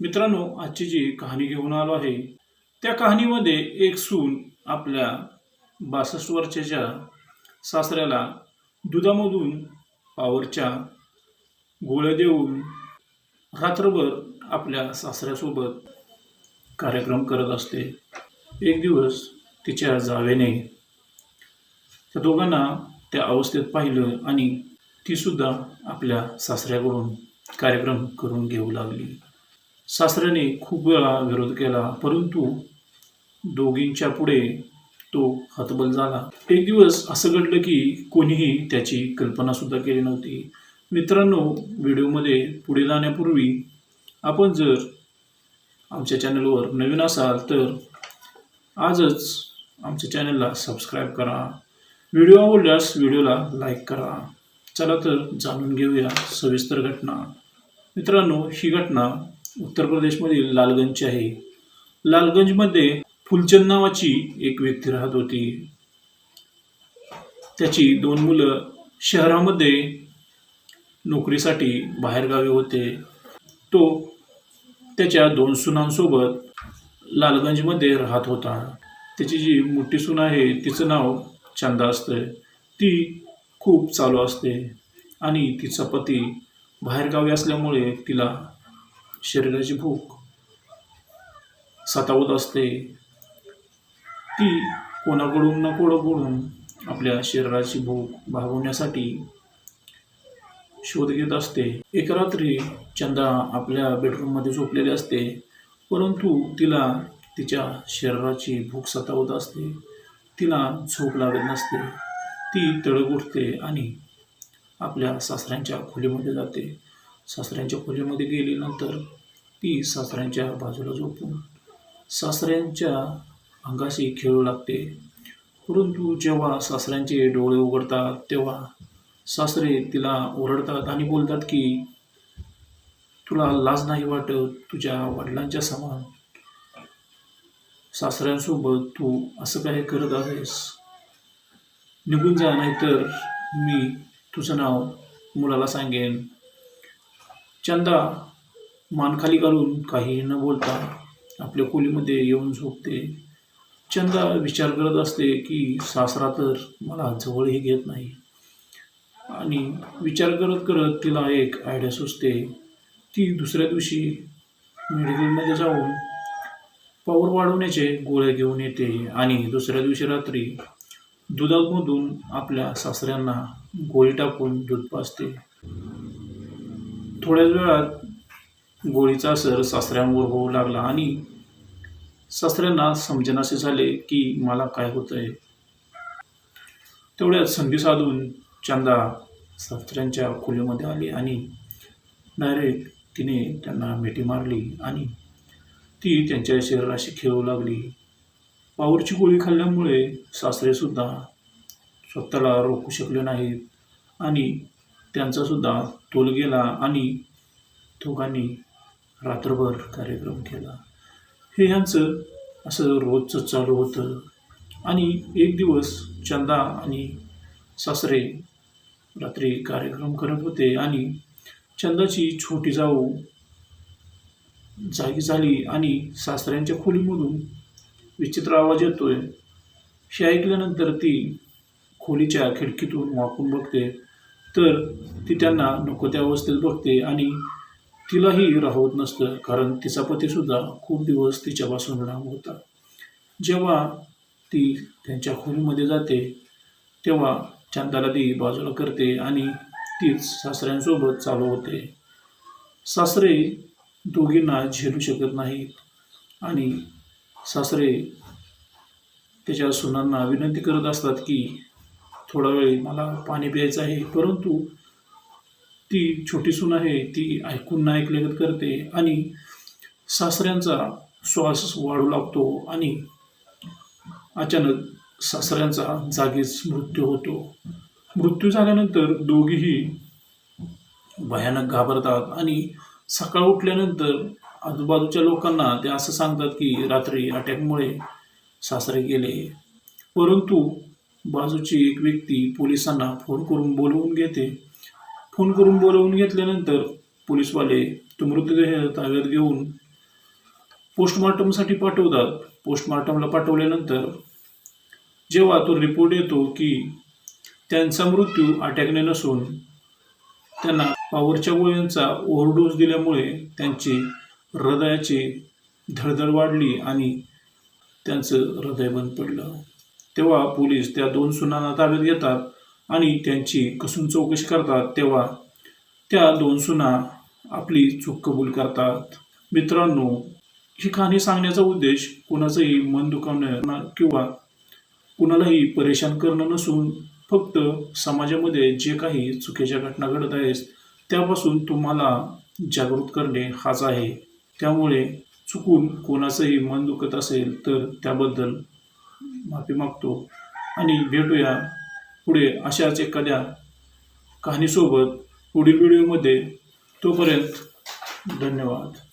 मित्रांनो आजची जी कहाणी घेऊन आलो आहे त्या कहाणीमध्ये एक सून आपल्या बासष्ट वर्षाच्या सासऱ्याला दुधामधून पावरच्या गोळ्या देऊन रात्रभर आपल्या सासऱ्यासोबत कार्यक्रम करत असते. एक दिवस तिच्या जावेने त्या दोघांना त्या अवस्थेत पाहिलं आणि तीसुद्धा आपल्या सासऱ्याकडून कार्यक्रम करून घेऊ लागली. सासऱ्याने खूप वेळा विरोध केला परंतु दोघींच्या पुढे तो हतबल झाला. एक दिवस असं घडलं की कोणीही त्याची कल्पना सुद्धा केली नव्हती. मित्रांनो व्हिडिओमध्ये पुढे जाण्यापूर्वी आपण जर आमच्या चॅनलवर नवीन असाल तर आजच आमच्या चॅनलला सबस्क्राईब करा. व्हिडिओ आवडल्यास व्हिडिओला लाईक करा. चला तर जाणून घेऊया सविस्तर घटना. मित्रांनो ही घटना उत्तर प्रदेशमधील लालगंजची आहे. लालगंजमध्ये फुलचंद नावाची एक व्यक्ती राहत होती. त्याची दोन मुलं शहरामध्ये नोकरीसाठी बाहेरगावी होते. तो त्याच्या दोन सुनांसोबत लालगंजमध्ये राहत होता. त्याची जी मोठी सून आहे तिचं नाव चंदा असतं ती खूप चालू असते आणि तिचा पती बाहेरगावी असल्यामुळे तिला शरीराची भूक सतावत असते. ती कोणाकडून ना कोणाकडून आपल्या शरीराची भूक भागवण्यासाठी शोध घेत असते. एका रात्री चंदा आपल्या बेडरूममध्ये झोपलेली असते परंतु तिला तिच्या शरीराची भूक सतावत असते. तिला झोप लागत नसते. ती तडक उठते आणि आपल्या सासऱ्यांच्या खोलीमध्ये जाते. सासऱ्यांच्या खोलीमध्ये गेल्यानंतर ती सासऱ्यांच्या बाजूला झोपून सासऱ्यांच्या अंगाशी खेळू लागते. परंतु जेव्हा सासऱ्यांचे डोळे उघडतात तेव्हा सासरे तिला ओरडतात आणि बोलतात की तुला लाज नाही वाटत? तुझ्या वडिलांच्या समान सासऱ्यांसोबत तू असं काय करत आहेस? निघून जा नाहीतर मी तुझं नाव मुलाला सांगेन. चंदा मानखाली घालून काही न बोलता आपल्या खोलीमध्ये येऊन झोपते. चंदा विचार करत असते की सासरा तर मला जवळही घेत नाही. आणि विचार करत करत तिला एक आयडिया सुचते. ती दुसऱ्या दिवशी मेडिकलमध्ये जाऊन पॉवर वाढवण्याचे गोळ्या घेऊन येते आणि दुसऱ्या दिवशी रात्री दुधामधून आपल्या सासऱ्यांना गोळी टाकून दूध पाजते. थोड्याच वेळात गोळीचा असर सासऱ्यांवर होऊ लागला आणि सासऱ्यांना समजनासे झाले की मला काय होतंय. तेवढ्यात संधी साधून चंदा सासऱ्यांच्या खोलीमध्ये आली आणि डायरेक्ट तिने त्यांना मिठी मारली आणि ती त्यांच्या शरीराशी खेळू लागली. पावरची गोळी खाल्ल्यामुळे सासरेसुद्धा स्वतःला रोखू शकले नाहीत आणि त्यांचासुद्धा तोल गेला आणि दोघांनी रात्रभर कार्यक्रम केला. हे ह्यांचं असं रोजचं चालू होतं. आणि एक दिवस चंदा आणि सासरे रात्री कार्यक्रम करत होते आणि चंदाची छोटी जाऊ जागी झाली आणि सासऱ्यांच्या खोलीमधून विचित्र आवाज येतोय. हे ऐकल्यानंतर ती खोलीच्या खिडकीतून वाकून बघते. तर ती त्यांना नको त्या अवस्थेत बघते आणि तिलाही राहत नसतं कारण तिचा पतीसुद्धा खूप दिवस तिच्यापासून लांब होता. जेव्हा ती त्यांच्या खोलीमध्ये जाते तेव्हा चंदाला ती बाजूला करते आणि तीच सासऱ्यांसोबत चालू होते. सासरे दोघींना झेलू शकत नाहीत आणि सासरे त्याच्या सुनांना विनंती करत असतात की थोडा वेळ मला पाणी प्यायचं आहे. परंतु ती छोटी सून आहे ती ऐकून ना ऐकल्यागत करते आणि सासऱ्यांचा श्वास वाढू लागतो आणि अचानक सासऱ्यांचा जागीच मृत्यू होतो. मृत्यू झाल्यानंतर दोघीही भयानक घाबरतात आणि सकाळ उठल्यानंतर आजूबाजूच्या लोकांना ते असं सांगतात की रात्री अटॅकमुळे सासरे गेले. परंतु बाजूची एक व्यक्ती पोलिसांना फोन करून बोलवून घेते. फोन करून बोलवून घेतल्यानंतर पोलीसवाले तो मृतदेह ताब्यात घेऊन पोस्टमॉर्टमसाठी पाठवतात. पोस्टमॉर्टमला पाठवल्यानंतर जेव्हा तो रिपोर्ट येतो की त्यांचा मृत्यू अटॅकने नसून त्यांना पॉवरच्या गोळ्यांचा ओव्हरडोस दिल्यामुळे त्यांची हृदयाची धडधड वाढली आणि त्यांचं हृदय बंद पडलं. तेव्हा पोलीस त्या दोन सुनांना ताब्यात घेतात आणि त्यांची कसून चौकशी करतात तेव्हा त्या दोन सुना आपली चूक कबूल करतात. मित्रांनो ही कहाणी सांगण्याचा उद्देश कुणाचंही मन दुखावणं किंवा कुणालाही परेशान करणं नसून फक्त समाजामध्ये जे काही चुकीच्या घटना घडत आहेत त्यापासून तुम्हाला जागृत करणे हाच आहे. त्यामुळे चुकून कोणाचंही मन दुखत असेल तर त्याबद्दल माफी मागतो. आणि भेटूया पुढे अशाच एखाद्या कहाणीसोबत पुढील व्हिडिओमध्ये. तोपर्यंत धन्यवाद.